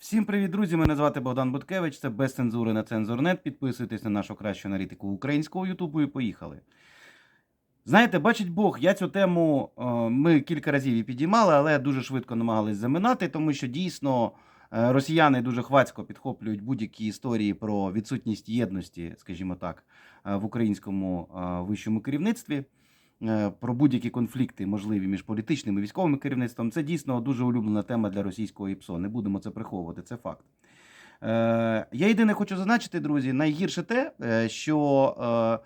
Всім привіт, друзі! Мене звати Богдан Буткевич. Це без цензури на цензурнет. Підписуйтесь на нашу кращу аналітику українського Ютубу і поїхали. Знаєте, бачить Бог, я цю тему е, ми кілька разів і підіймали, але дуже швидко намагались заминати, тому що дійсно е, росіяни дуже хвацько підхоплюють будь-які історії про відсутність єдності, скажімо так, е, в українському вищому керівництві. Е, Про будь-які конфлікти можливі між політичним і військовим керівництвом. Це дійсно дуже улюблена тема для російського ІПСО. Не будемо це приховувати, це факт. Е, я єдине хочу зазначити, друзі, найгірше те, е, що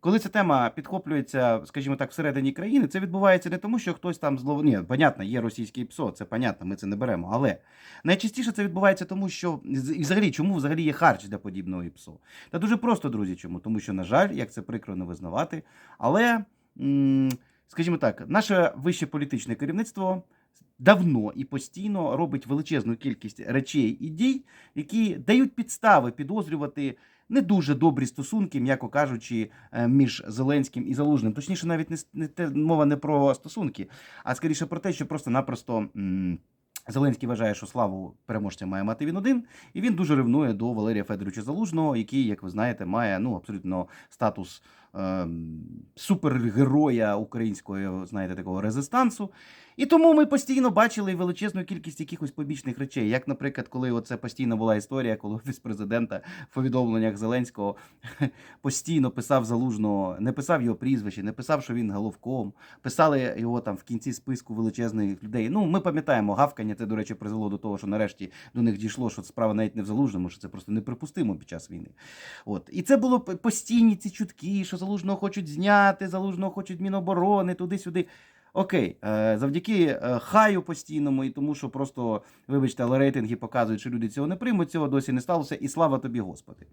коли ця тема підхоплюється, скажімо так, всередині країни, це відбувається не тому, що хтось там злов... Ні, понятно, є російський ПСО, це понятно, ми це не беремо. Але найчастіше це відбувається тому, що і взагалі, чому взагалі є харч для подібного ІПСО? Та дуже просто, друзі, чому? Тому що, на жаль, як це прикро не визнавати, але, скажімо так, наше вище політичне керівництво. Давно і постійно робить величезну кількість речей і дій, які дають підстави підозрювати не дуже добрі стосунки, м'яко кажучи, е, між Зеленським і Залужним. Точніше, навіть не, не те мова не про стосунки, а скоріше про те, що просто-напросто. Зеленський вважає, що славу переможця має мати він один, і він дуже ревнує до Валерія Федоровича Залужного, який, як ви знаєте, має ну абсолютно статус супергероя українського, знаєте, такого резистансу. І тому ми постійно бачили величезну кількість якихось побічних речей. Як, наприклад, коли оце постійно була історія, коли офіс президента в повідомленнях Зеленського постійно писав залужного, не писав його прізвище, не писав, що він головком, писали його там в кінці списку величезних людей. Ну, ми пам'ятаємо, гавкання це, до речі, призвело до того, що нарешті до них дійшло, що справа навіть не в залужному, що це просто неприпустимо під час війни. От. І це було постійні ці чутки, що залужного хочуть зняти, залужного хочуть Міноборони, туди-сюди. Окей, е, завдяки е, хаю постійному і тому, що просто, вибачте, але рейтинги показують, що люди цього не приймуть, цього досі не сталося, і слава тобі, Господи.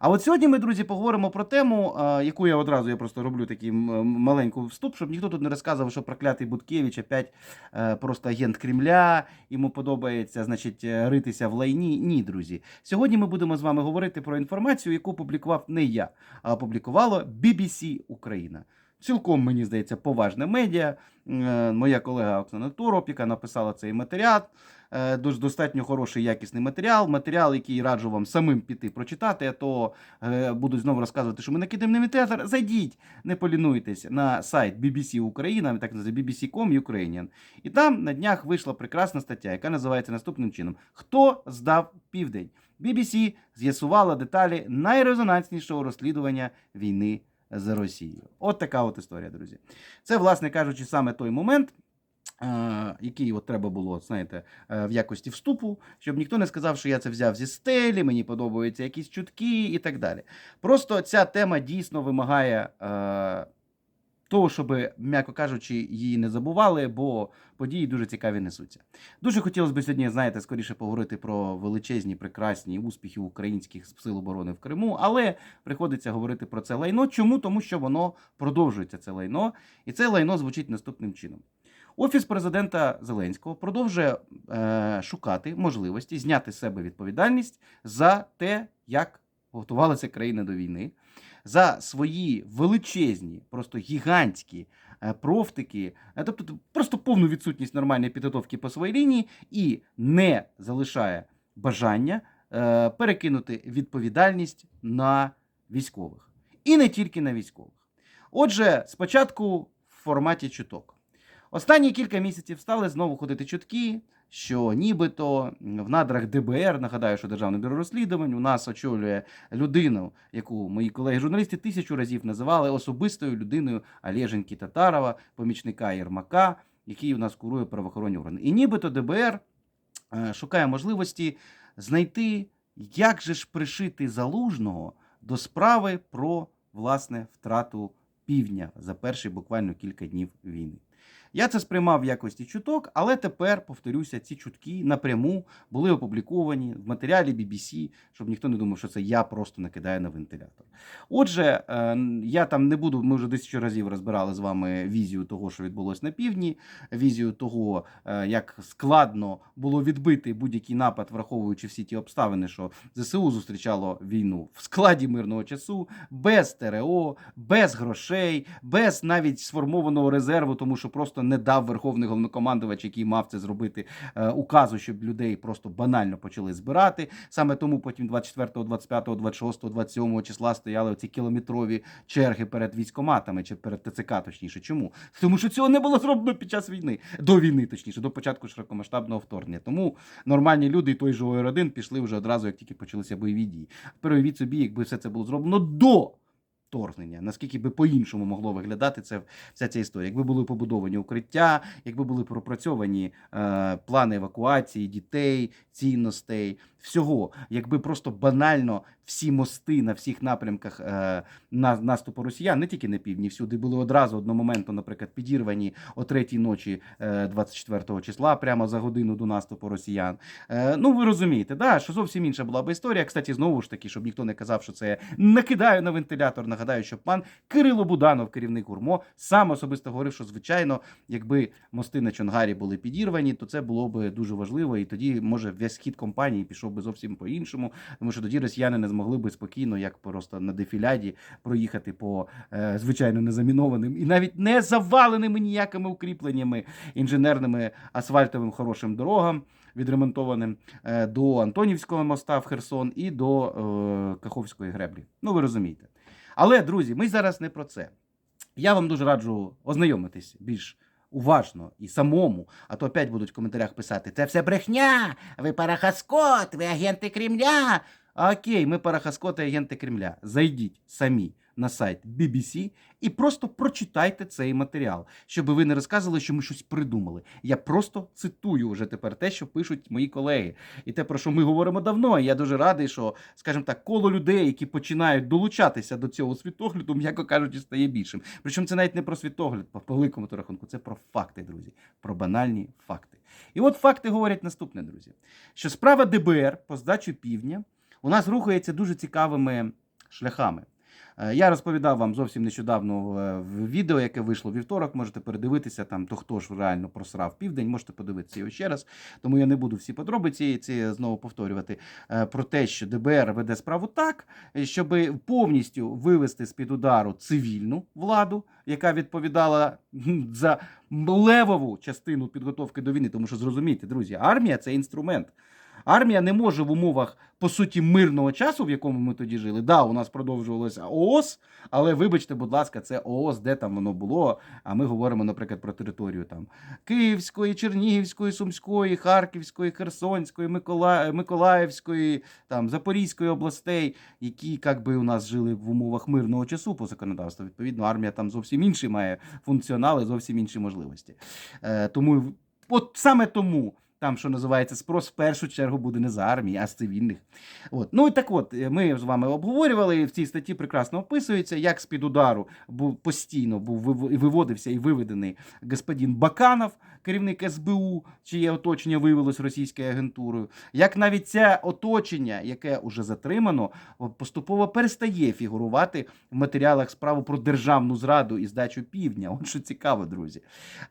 А от сьогодні ми, друзі, поговоримо про тему, яку я одразу я просто роблю такий маленький вступ, щоб ніхто тут не розказував, що проклятий Буткевич опять е, просто агент Кремля, йому подобається, значить, е, ритися в лайні. Ні, друзі. Сьогодні ми будемо з вами говорити про інформацію, яку публікував не я, а опублікувало BBC Україна. Цілком, мені здається, поважне медіа. Е, Моя колега Оксана Тороп, яка написала цей матеріал. Е, достатньо хороший якісний матеріал. Матеріал, який раджу вам самим піти прочитати, а то е, будуть знову розказувати, що ми накидаємо на театр. Зайдіть, не полінуйтесь на сайт BBC Україна, так називається BBC.com Ukrainian. І там на днях вийшла прекрасна стаття, яка називається наступним чином: Хто здав південь? BBC з'ясувала деталі найрезонанснішого розслідування війни з Росією. От така от історія, друзі. Це, власне кажучи, саме той момент. Е, Який от треба було, знаєте, е, в якості вступу, щоб ніхто не сказав, що я це взяв зі стелі, мені подобаються якісь чутки і так далі. Просто ця тема дійсно вимагає е, того, щоб, м'яко кажучи, її не забували, бо події дуже цікаві несуться. Дуже хотілося б сьогодні, знаєте, скоріше поговорити про величезні, прекрасні успіхи українських сил оборони в Криму, але приходиться говорити про це лайно. Чому? Тому що воно продовжується це лайно, і це лайно звучить наступним чином. Офіс президента Зеленського продовжує е, шукати можливості зняти з себе відповідальність за те, як готувалася країна до війни, за свої величезні, просто гігантські е, профтики, е, тобто просто повну відсутність нормальної підготовки по своїй лінії і не залишає бажання е, перекинути відповідальність на військових. І не тільки на військових. Отже, спочатку в форматі чуток. Останні кілька місяців стали знову ходити чутки, що нібито в надрах ДБР, нагадаю, що Державне бюро розслідувань у нас очолює людину, яку мої колеги-журналісти тисячу разів називали особистою людиною Олеженьки Татарова, помічника Єрмака, який у нас курує правоохоронні органи. І нібито ДБР е, шукає можливості знайти, як же ж пришити залужного до справи про власне втрату півдня за перші буквально кілька днів війни. Я це сприймав в якості чуток, але тепер, повторюся, ці чутки напряму були опубліковані в матеріалі BBC, щоб ніхто не думав, що це я просто накидаю на вентилятор. Отже, е, я там не буду, ми вже тисячу разів розбирали з вами візію того, що відбулося на півдні, візію того, е, як складно було відбити будь-який напад, враховуючи всі ті обставини, що ЗСУ зустрічало війну в складі мирного часу, без ТРО, без грошей, без навіть сформованого резерву, тому що просто не дав верховний головнокомандувач, який мав це зробити е, указу, щоб людей просто банально почали збирати. Саме тому потім 24, 25, 26, 27 числа стояли оці кілометрові черги перед військоматами чи перед ТЦК, точніше. Чому? Тому що цього не було зроблено під час війни, до війни, точніше, до початку широкомасштабного вторгнення. Тому нормальні люди і той же ОР-1 пішли вже одразу, як тільки почалися бойові дії. Тепер собі, якби все це було зроблено до вторгнення, наскільки би по-іншому могло виглядати це вся ця історія. Якби були побудовані укриття, якби були пропрацьовані е, плани евакуації дітей, цінностей, всього, якби просто банально всі мости на всіх напрямках е, на, наступу росіян, не тільки на півдні, всюди були одразу одномоментно, наприклад, підірвані о третій ночі е, 24 числа, прямо за годину до наступу росіян. Е, ну ви розумієте, да, що зовсім інша була б історія. Кстати, знову ж таки, щоб ніхто не казав, що це накидаю на вентилятор. Нагадаю, що пан Кирило Буданов, керівник ГУРМО, сам особисто говорив, що звичайно, якби мости на Чонгарі були підірвані, то це було б дуже важливо, і тоді може весь хід компанії пішов би зовсім по-іншому, тому що тоді росіяни не змогли би спокійно, як просто на дефіляді, проїхати по е, звичайно незамінованим і навіть не заваленими ніякими укріпленнями інженерними асфальтовим хорошим дорогам. Відремонтованим е, до Антонівського моста в Херсон і до е, Каховської греблі. Ну, ви розумієте. Але, друзі, ми зараз не про це. Я вам дуже раджу ознайомитись більш уважно і самому, а то опять будуть в коментарях писати: це все брехня, ви парахаскот, ви агенти Кремля. А окей, ми парахаскоти, агенти Кремля. Зайдіть самі на сайт BBC і просто прочитайте цей матеріал, щоб ви не розказували, що ми щось придумали. Я просто цитую вже тепер те, що пишуть мої колеги, і те, про що ми говоримо давно. І я дуже радий, що, скажімо так, коло людей, які починають долучатися до цього світогляду, м'яко кажучи, стає більшим. Причому це навіть не про світогляд, по великому то рахунку, це про факти, друзі, про банальні факти. І от факти говорять наступне, друзі: що справа ДБР по здачу півдня у нас рухається дуже цікавими шляхами. Е, Я розповідав вам зовсім нещодавно е, в відео, яке вийшло вівторок. Можете передивитися там, то хто ж реально просрав південь. Можете подивитися його ще раз. Тому я не буду всі подробиці ці знову повторювати е, про те, що ДБР веде справу так, щоб повністю вивести з під удару цивільну владу, яка відповідала за левову частину підготовки до війни. Тому що зрозумійте, друзі, армія це інструмент. Армія не може в умовах по суті мирного часу, в якому ми тоді жили. Да, у нас продовжувалося ООС, але вибачте, будь ласка, це ООС, де там воно було. А ми говоримо, наприклад, про територію там Київської, Чернігівської, Сумської, Харківської, Херсонської, Микола... Миколаївської, там Запорізької областей, які як би у нас жили в умовах мирного часу по законодавству. Відповідно, армія там зовсім інший має функціонали, зовсім інші можливості. Е, тому от саме тому. Там, що називається, спрос в першу чергу буде не з армії, а з цивільних. От. Ну і так от, ми з вами обговорювали, в цій статті прекрасно описується, як з-під удару був постійно був виводився і виведений господин Баканов, керівник СБУ, чиє оточення виявилось російською агентурою. Як навіть це оточення, яке уже затримано, поступово перестає фігурувати в матеріалах справи про державну зраду і здачу півдня. От що цікаво, друзі.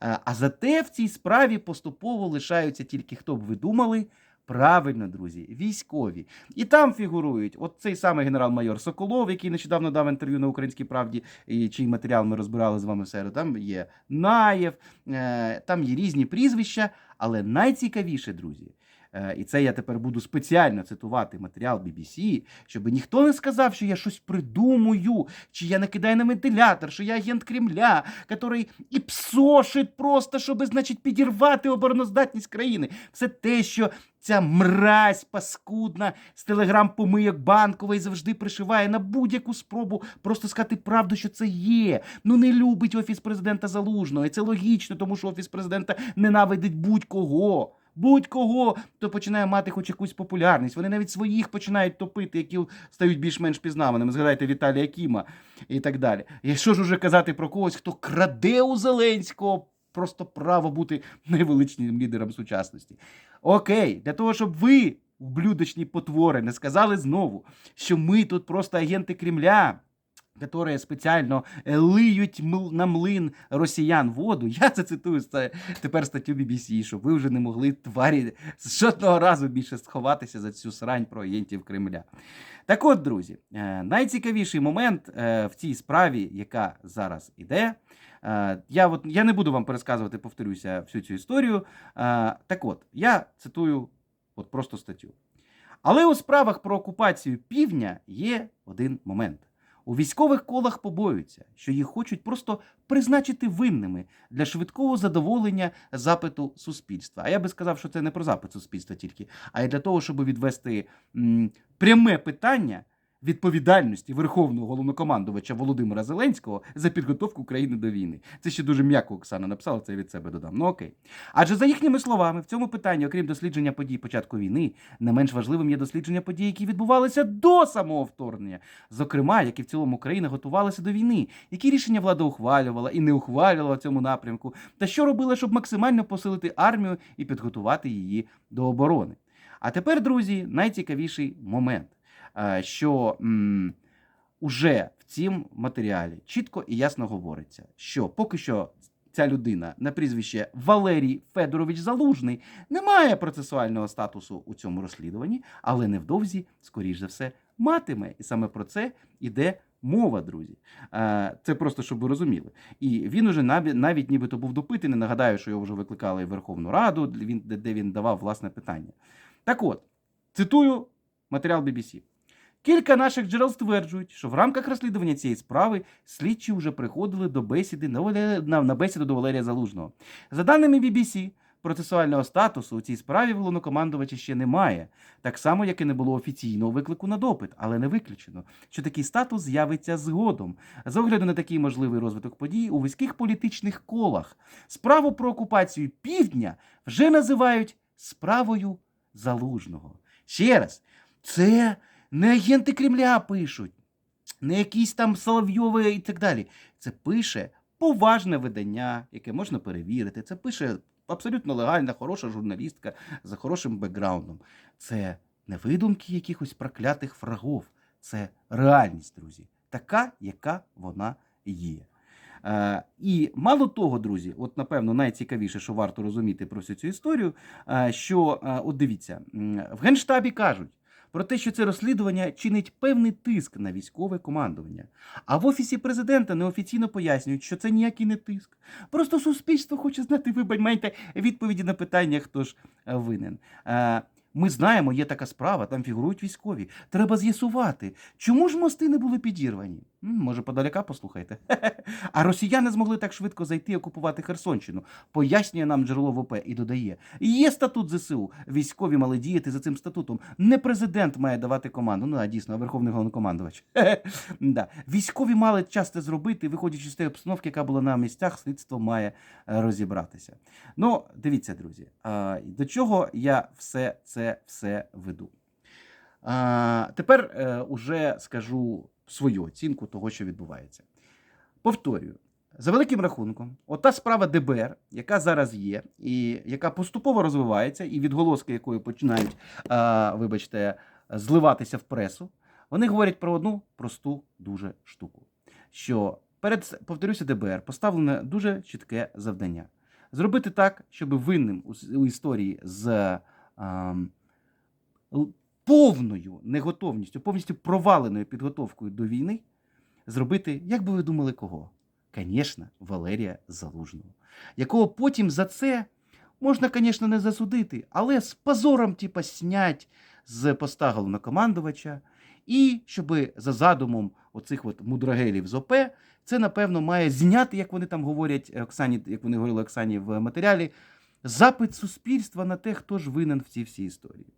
Е, А зате в цій справі поступово лишаються тільки хто б ви думали. Правильно, друзі, військові. І там фігурують от цей самий генерал-майор Соколов, який нещодавно дав інтерв'ю на Українській правді, і чий матеріал ми розбирали з вами в середу. Там є Наєв, е, там є різні прізвища, але найцікавіше, друзі. Е, І це я тепер буду спеціально цитувати матеріал BBC, щоб ніхто не сказав, що я щось придумую, чи я накидаю на вентилятор, що я агент Кремля, який і псошить просто, щоб, значить, підірвати обороноздатність країни. Все те, що ця мразь паскудна з телеграм-помийок банкової завжди пришиває на будь-яку спробу просто сказати правду, що це є. Ну не любить офіс президента Залужного. І це логічно, тому що офіс президента ненавидить будь-кого. Будь-кого, хто починає мати хоч якусь популярність. Вони навіть своїх починають топити, які стають більш-менш пізнаваними. Згадайте Віталія Кіма і так далі. І що ж уже казати про когось, хто краде у Зеленського просто право бути найвеличнішим лідером сучасності. Окей, для того, щоб ви, ублюдочні потвори, не сказали знову, що ми тут просто агенти Кремля. Которые спеціально е, лиють на млин росіян воду. Я це цитую ста- тепер статтю BBC, щоб ви вже не могли тварі жодного разу більше сховатися за цю срань про агентів Кремля. Так от, друзі, е, найцікавіший момент е, в цій справі, яка зараз іде. е, Я, от, я не буду вам пересказувати, повторюся, всю цю історію. Так от, я цитую от просто статтю. Але у справах про окупацію півдня є один момент. У військових колах побоюються, що їх хочуть просто призначити винними для швидкого задоволення запиту суспільства. А я би сказав, що це не про запит суспільства тільки, а й для того, щоб відвести м, пряме питання відповідальності Верховного головнокомандувача Володимира Зеленського за підготовку країни до війни. Це ще дуже м'яко Оксана написала, це я від себе додам. Ну окей. Адже за їхніми словами, в цьому питанні, окрім дослідження подій початку війни, не менш важливим є дослідження подій, які відбувалися до самого вторгнення. Зокрема, як і в цілому країна готувалася до війни, які рішення влада ухвалювала і не ухвалювала в цьому напрямку, та що робила, щоб максимально посилити армію і підготувати її до оборони. А тепер, друзі, найцікавіший момент, що м, уже в цім матеріалі чітко і ясно говориться, що поки що ця людина на прізвище Валерій Федорович Залужний не має процесуального статусу у цьому розслідуванні, але невдовзі, скоріш за все, матиме. І саме про це іде мова, друзі. Е, Це просто щоб ви розуміли. І він уже навіть, нібито був допитаний. Нагадаю, що його вже викликали в Верховну Раду, де він давав власне питання. Так от, цитую матеріал BBC. Кілька наших джерел стверджують, що в рамках розслідування цієї справи слідчі вже приходили до бесіди на, бесіду до Валерія Залужного. За даними BBC, процесуального статусу у цій справі головнокомандувача ще немає, так само, як і не було офіційного виклику на допит, але не виключено, що такий статус з'явиться згодом. З огляду на такий можливий розвиток подій у вузьких політичних колах справу про окупацію півдня вже називають справою залужного. Ще раз, це не агенти Кремля пишуть, не якісь там Соловйови і так далі. Це пише поважне видання, яке можна перевірити. Це пише абсолютно легальна, хороша журналістка з хорошим бекграундом. Це не видумки якихось проклятих врагов. Це реальність, друзі, така, яка вона є. Е, і мало того, друзі, от напевно найцікавіше, що варто розуміти про всю цю історію, е, що е, от дивіться, в Генштабі кажуть про те, що це розслідування чинить певний тиск на військове командування. А в офісі президента неофіційно пояснюють, що це ніякий не тиск. Просто суспільство хоче знати, ви маєте відповіді на питання, хто ж е, винен. Е, Ми знаємо, є така справа, там фігурують військові. Треба з'ясувати, чому ж мости не були підірвані? Може, подаляка послухайте. А росіяни змогли так швидко зайти і окупувати Херсонщину. Пояснює нам джерело ВП і додає: є статут ЗСУ. Військові мали діяти за цим статутом. Не президент має давати команду. Ну а дійсно, а верховний головнокомандувач. да. Військові мали час це зробити, виходячи з тієї обстановки, яка була на місцях, слідство має е, розібратися. Ну, дивіться, друзі, до чого я все це все веду. Тепер е, уже скажу свою оцінку того, що відбувається. Повторюю, за великим рахунком, ота справа ДБР, яка зараз є, і яка поступово розвивається, і відголоски якої починають, а, вибачте, зливатися в пресу, вони говорять про одну просту дуже штуку. Що перед, повторюся, ДБР поставлене дуже чітке завдання. Зробити так, щоб винним у, історії з л- повною неготовністю, повністю проваленою підготовкою до війни, зробити, як би ви думали, кого? Звісно, Валерія Залужного, якого потім за це можна, звісно, не засудити, але з позором, типа, снять з поста головнокомандувача, і щоб за задумом оцих от мудрагелів з ОП, це, напевно, має зняти, як вони там говорять Оксані, як вони говорили Оксані в матеріалі, запит суспільства на те, хто ж винен в цій всій історії.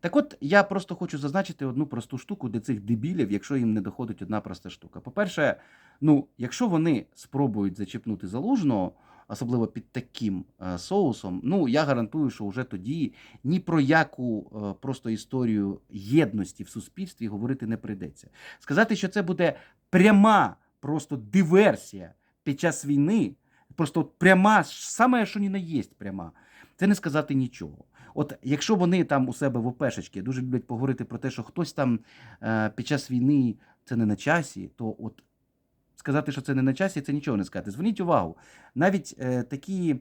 Так от я просто хочу зазначити одну просту штуку для цих дебілів, якщо їм не доходить одна проста штука. По-перше, ну, якщо вони спробують зачепнути залужного, особливо під таким е, соусом, ну я гарантую, що вже тоді ні про яку е, просто історію єдності в суспільстві говорити не прийдеться. Сказати, що це буде пряма просто диверсія під час війни, просто пряма, саме що ні на єсть пряма, це не сказати нічого. От якщо вони там у себе в ОПшечки дуже люблять поговорити про те, що хтось там е, під час війни це не на часі, то от сказати, що це не на часі, це нічого не сказати. Зверніть увагу, навіть е, такі,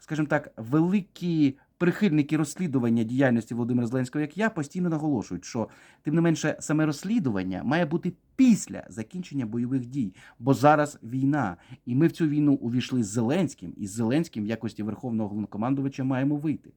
скажімо так, великі прихильники розслідування діяльності Володимира Зеленського, як я, постійно наголошують, що тим не менше саме розслідування має бути після закінчення бойових дій, бо зараз війна, і ми в цю війну увійшли з Зеленським, і з Зеленським в якості верховного головнокомандувача маємо вийти.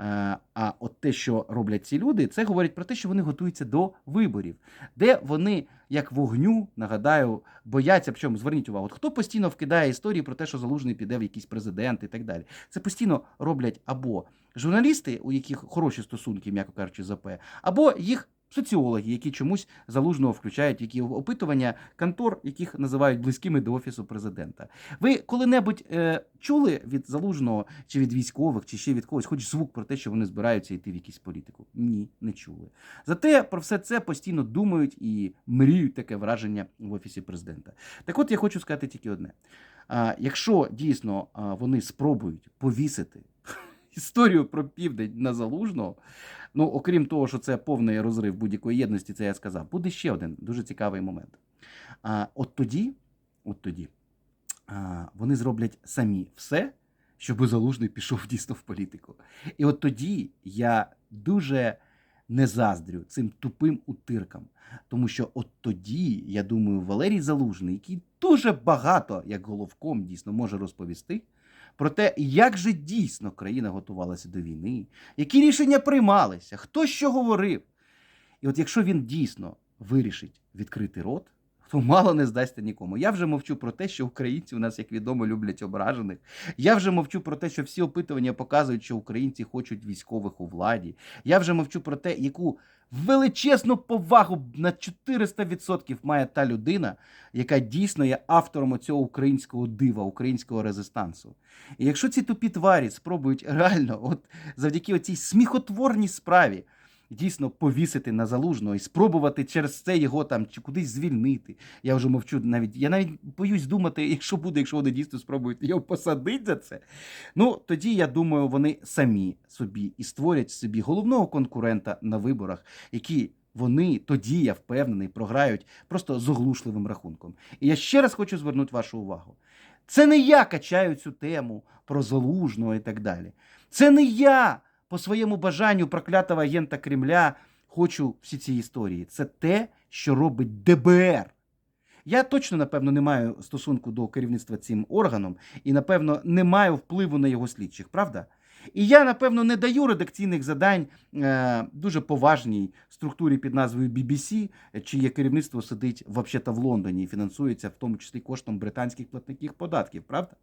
Е, А от те, що роблять ці люди, це говорить про те, що вони готуються до виборів, де вони, як вогню, нагадаю, бояться. Причому зверніть увагу, от хто постійно вкидає історії про те, що залужний піде в якийсь президент і так далі. Це постійно роблять або журналісти, у яких хороші стосунки, м'яко кажучи, з АП, або їх соціологи, які чомусь залужного включають які опитування контор, яких називають близькими до офісу президента. Ви коли-небудь е, чули від залужного чи від військових, чи ще від когось, хоч звук про те, що вони збираються йти в якусь політику? Ні, не чули. Зате про все це постійно думають і мріють таке враження в офісі президента. Так от я хочу сказати тільки одне: а, якщо дійсно вони спробують повісити історію про південь на залужного. Ну, окрім того, що це повний розрив будь-якої єдності, це я сказав. Буде ще один дуже цікавий момент. А, от тоді, от тоді а, вони зроблять самі все, щоб залужний пішов дійсно в політику. І от тоді я дуже не заздрю цим тупим утиркам. Тому що от тоді, я думаю, Валерій Залужний, який дуже багато, як головком, дійсно може розповісти про те, як же дійсно країна готувалася до війни, які рішення приймалися, хто що говорив. І от якщо він дійсно вирішить відкрити рот, то мало не здасться нікому. Я вже мовчу про те, що українці у нас, як відомо, люблять ображених. Я вже мовчу про те, що всі опитування показують, що українці хочуть військових у владі. Я вже мовчу про те, яку величезну повагу на 400% має та людина, яка дійсно є автором цього українського дива, українського резистансу. І якщо ці тупі тварі спробують реально, от завдяки цій сміхотворній справі, дійсно повісити на залужного і спробувати через це його там чи кудись звільнити. Я вже мовчу навіть. Я навіть боюсь думати, якщо буде, якщо вони дійсно спробують його посадити за це. Ну тоді я думаю, вони самі собі і створять собі головного конкурента на виборах, які. Вони тоді, я впевнений, програють просто з оглушливим рахунком. І я ще раз хочу звернути вашу увагу. Це не я качаю цю тему про залужного і так далі. Це не я по своєму бажанню проклятого агента Кремля хочу всі ці історії. Це те, що робить ДБР. Я точно, напевно, не маю стосунку до керівництва цим органом і, напевно, не маю впливу на його слідчих, правда? І я, напевно, не даю редакційних задань е, дуже поважній структурі під назвою BBC, чиє керівництво сидить взагалі в Лондоні і фінансується в тому числі коштом британських платників податків, правда?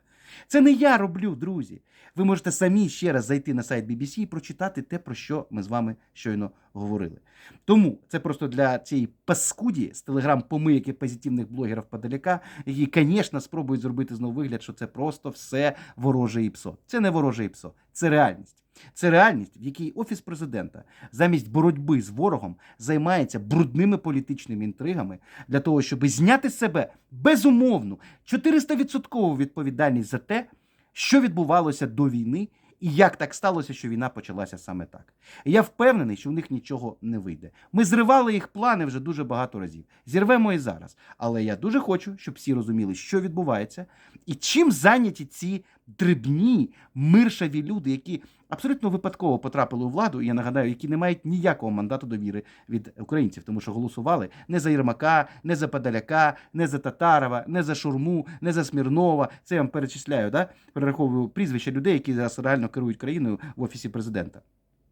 Це не я роблю, друзі. Ви можете самі ще раз зайти на сайт BBC і прочитати те, про що ми з вами щойно говорили. Тому це просто для цієї паскуді з телеграм-помийки позитивних блогерів подаляка, які, звісно, спробують зробити знову вигляд, що це просто все вороже і псо. Це не вороже і псо, це реальність. Це реальність, в якій офіс президента замість боротьби з ворогом займається брудними політичними інтригами для того, щоб зняти з себе безумовну 400% відповідальність за те, що відбувалося до війни, і як так сталося, що війна почалася саме так. Я впевнений, що у них нічого не вийде. Ми зривали їх плани вже дуже багато разів. Зірвемо і зараз. Але я дуже хочу, щоб всі розуміли, що відбувається, і чим зайняті ці дрібні, миршаві люди, які абсолютно випадково потрапили у владу, я нагадаю, які не мають ніякого мандату довіри від українців, тому що голосували не за Єрмака, не за Подоляка, не за Татарова, не за Шурму, не за Смірнова. Це я вам перечисляю, да? перераховую прізвища людей, які зараз реально керують країною в офісі президента.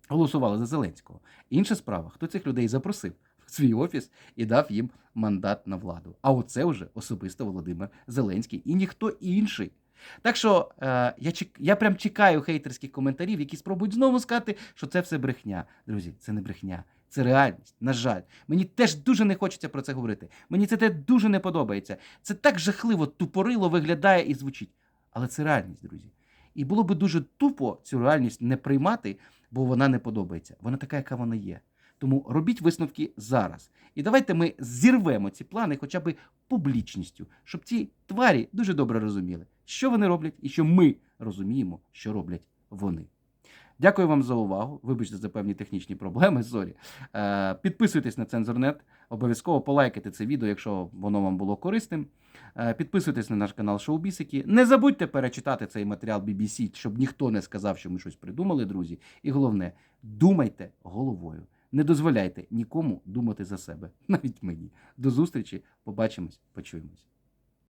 Голосували за Зеленського. Інша справа, хто цих людей запросив свій офіс і дав їм мандат на владу. А оце вже особисто Володимир Зеленський і ніхто інший. Так що е, я чек, я прям чекаю хейтерських коментарів, які спробують знову сказати, що це все брехня. Друзі, це не брехня, це реальність. На жаль, мені теж дуже не хочеться про це говорити. Мені це те дуже не подобається. Це так жахливо, тупорило виглядає і звучить. Але це реальність, друзі. І було би дуже тупо цю реальність не приймати, бо вона не подобається. Вона така, яка вона є. Тому робіть висновки зараз. І давайте ми зірвемо ці плани хоча б публічністю, щоб ці тварі дуже добре розуміли, що вони роблять, і що ми розуміємо, що роблять вони. Дякую вам за увагу. Вибачте за певні технічні проблеми. Сорі. Е, підписуйтесь на Цензорнет. Обов'язково полайкайте це відео, якщо воно вам було корисним. Е, підписуйтесь на наш канал Шоубісики. Не забудьте перечитати цей матеріал BBC, щоб ніхто не сказав, що ми щось придумали, друзі. І головне, думайте головою. Не дозволяйте нікому думати за себе, навіть мені. До зустрічі, побачимось, почуємось.